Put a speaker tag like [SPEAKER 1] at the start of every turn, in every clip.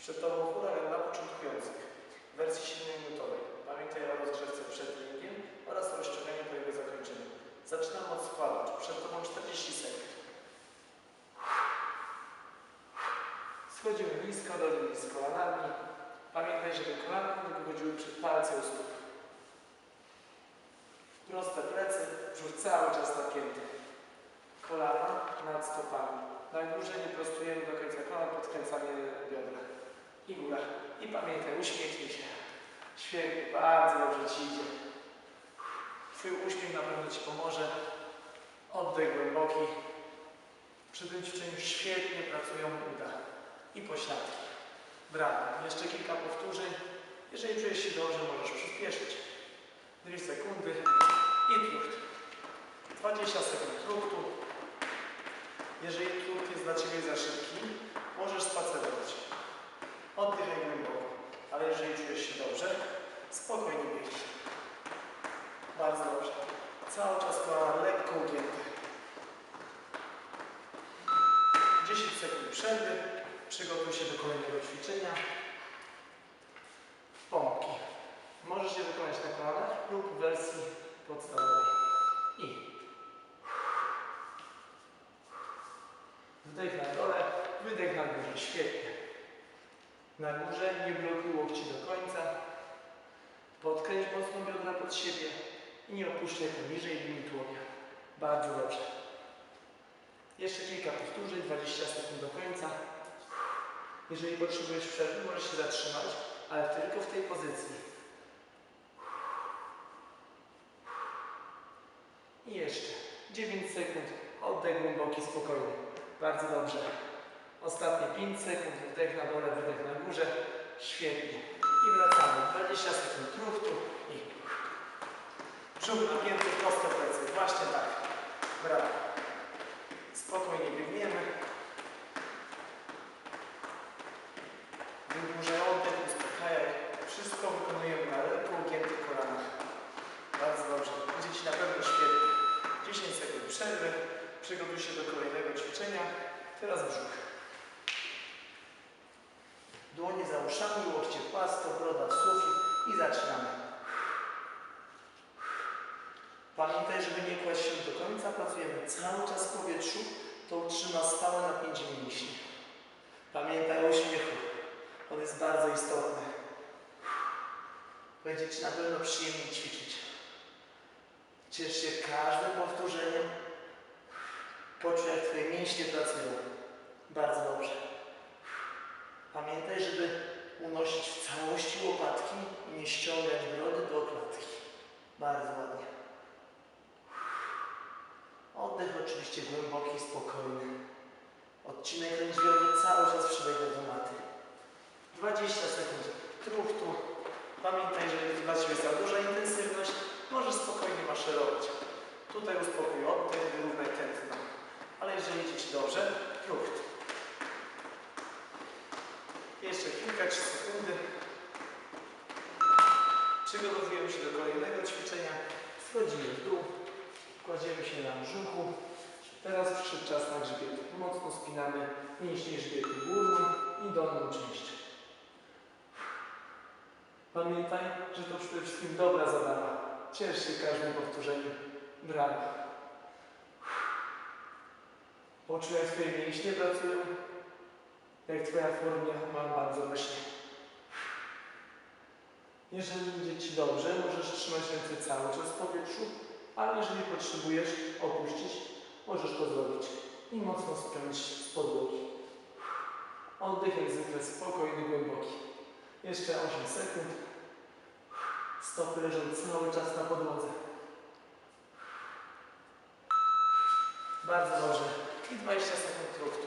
[SPEAKER 1] Przed Tobą huragan dla początkujących w wersji 7-minutowej. Pamiętaj o rozgrzewce przed treningiem oraz rozciąganiu po jego zakończeniu. Zaczynam od składu. Przed Tobą 40 sekund. Schodzimy nisko, do linii z kolanami. Pamiętaj, żeby kolana nie wychodziły przed palce u stóp. Proste plecy, brzuch cały czas napięty. Kolana nad stopami. Na górze nie prostujemy do końca kolan, podkręcamy biodra. I góra. I pamiętaj, uśmiechnij się. Świetnie, bardzo dobrze Ci idzie. Twój uśmiech na pewno Ci pomoże. Oddech głęboki. Przy tym ćwiczeniu świetnie pracują uda i pośladki. Brawo. Jeszcze kilka powtórzeń. Jeżeli czujesz się dobrze, możesz przyspieszyć. Dwie sekundy i trucht. 20 sekund truchtu. Jeżeli trucht jest dla Ciebie za szybki, możesz spacerować. Oddychaj głęboko. Ale jeżeli czujesz się dobrze, spokojnie biegnie. Bardzo dobrze. Cały czas kolana lekko ugięte. 10 sekund przerwy. Przygotuj się do kolejnego ćwiczenia. Pompki. Możesz je wykonać na kolanach lub w wersji podstawowej. I wdech na dole, wydech na górze. Świetnie. Na górze nie blokuj łokci do końca. Podkręć mocno biodra pod siebie i nie opuszczaj poniżej linii tułowia. Bardzo dobrze. Jeszcze kilka powtórzeń, 20 sekund do końca. Jeżeli potrzebujesz przerwy, możesz się zatrzymać, ale tylko w tej pozycji. I jeszcze 9 sekund. Oddech głęboki, spokojny. Bardzo dobrze. Ostatnie 5 sekund. Wdech na dole, wydech na górze. Świetnie. I wracamy. 20 sekund truchtu i brzuch napięty, proste plecy. Właśnie tak. Brawo. Spokojnie biegniemy. Wydłużaj oddech, uspokajaj. Wszystko wykonujemy na lekko ugiętych kolanach. Bardzo dobrze. Idzie Ci na pewno świetnie. 10 sekund przerwy. Przygotuj się do kolejnego ćwiczenia. Teraz brzuch. Dłonie za uszami, łokcie płasko, broda w sufit i zaczynamy. Pamiętaj, żeby nie kłaść się do końca. Pracujemy cały czas w powietrzu. To utrzyma stałe napięcie mięśni. Pamiętaj o uśmiechu. On jest bardzo istotny. Będzie Ci na pewno przyjemnie ćwiczyć. Ciesz się każdym powtórzeniem. Poczuj, jak Twoje mięśnie pracują. Bardzo dobrze. Pamiętaj, żeby unosić w całości łopatki i nie ściągać brody do klatki. Bardzo ładnie. Oddech oczywiście głęboki spokojny. Odcinek lędźwiowy cały czas przylega do maty. 20 sekund truchtu. Pamiętaj, że dla Ciebie za duża intensywność, możesz spokojnie maszerować. Tutaj uspokój oddech, wyrównaj tętno. Ale jeżeli idzie Ci dobrze, trucht. Jeszcze kilka trzy sekundy. Się do kolejnego ćwiczenia. Schodzimy w dół. Kładziemy się na brzuchu. Teraz przyszedł czas na grzbiet. Mocno spinamy mięśnie grzbietu górną i dolną część. Pamiętaj, że to przede wszystkim dobra zabawa. Ciesz się każdym powtórzeniem. Brawo. Poczuj, jak Twoje mięśnie pracują. Jak Twoja forma ma bardzo rośnie. Jeżeli idzie Ci dobrze, możesz trzymać ręce cały czas w powietrzu, ale jeżeli potrzebujesz opuścić, możesz to zrobić i mocno spiąć z podłogi. Oddech jak zwykle spokojny, głęboki. Jeszcze 8 sekund. Stopy leżą cały czas na podłodze. Bardzo dobrze. I 20 sekund truchtu.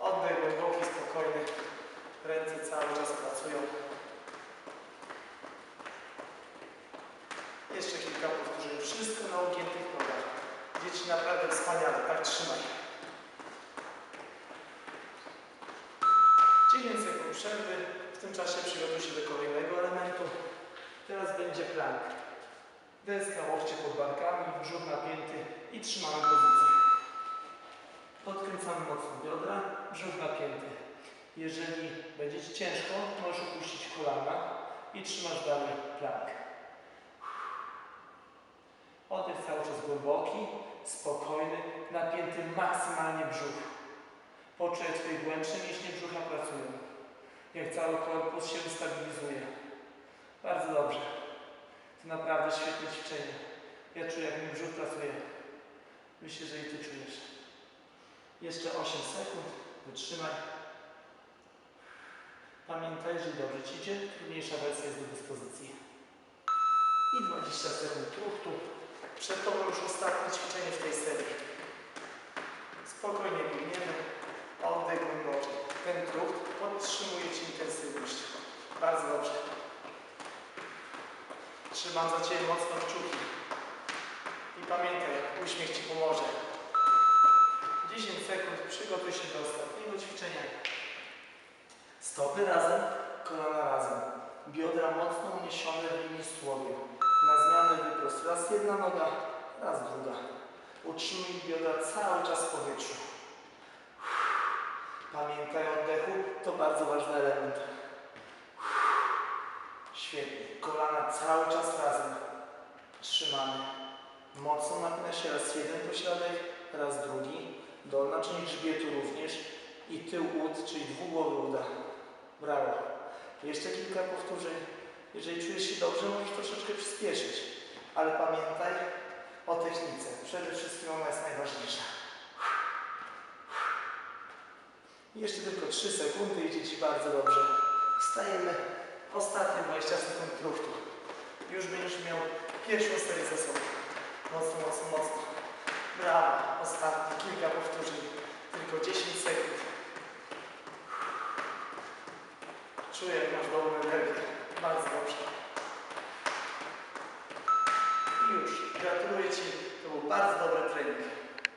[SPEAKER 1] Oddech głęboki, spokojny. Ręce cały czas pracują. Jeszcze kilka powtórzeń. Wszystko na ugiętych nogach. Dzieci naprawdę wspaniale. Tak trzymaj. 9 sekund przerwy. W tym czasie przygotuj się do kolejnego elementu. Teraz będzie plank. Deska, łokcie pod barkami, brzuch napięty i trzymamy pozycję. Podkręcamy mocno biodra, brzuch napięty. Jeżeli będzie Ci ciężko, możesz opuścić kolana i trzymasz dalej plank. Oddech cały czas głęboki, spokojny, napięty maksymalnie brzuch. Poczuj jak Twoje głębsze mięśnie brzucha pracują. Jak cały korpus się stabilizuje. Bardzo dobrze. To naprawdę świetne ćwiczenie. Ja czuję jak mi brzuch pracuje. Myślę, że i Ty czujesz. Jeszcze 8 sekund. Wytrzymaj. Pamiętaj, że dobrze Ci idzie, trudniejsza wersja jest do dyspozycji. I 20 sekund truchtu. Przed Tobą już ostatnie ćwiczenie w tej serii. Spokojnie biegniemy. Oddech głęboki. Ten trucht podtrzymuje Ci intensywność. Bardzo dobrze. Trzymam za Ciebie mocno kciuki. I pamiętaj, uśmiech Ci pomoże. 10 sekund, przygotuj się do ostatniego ćwiczenia. Stopy razem, kolana razem. Biodra mocno uniesione w linii z tułowiem. Na zmianę wyprost. Raz jedna noga, raz druga. Utrzymuj biodra cały czas w powietrzu. Pamiętaj o oddechu, to bardzo ważny element. Świetnie. Kolana cały czas razem. Trzymamy. Mocno napina się raz jeden pośladek, raz drugi. Dolna część grzbietu również. I tył ud, czyli dwugłowy uda. Brawo. Jeszcze kilka powtórzeń. Jeżeli czujesz się dobrze, możesz troszeczkę przyspieszyć. Ale pamiętaj o technice. Przede wszystkim ona jest najważniejsza. Jeszcze tylko 3 sekundy, idzie Ci bardzo dobrze. Wstajemy. Ostatnie 20 sekund truchtu. Już będziesz miał pierwszą serię za sobą. Mocno, mocno, mocno. Brawo. Ostatnie kilka powtórzeń. Tylko 10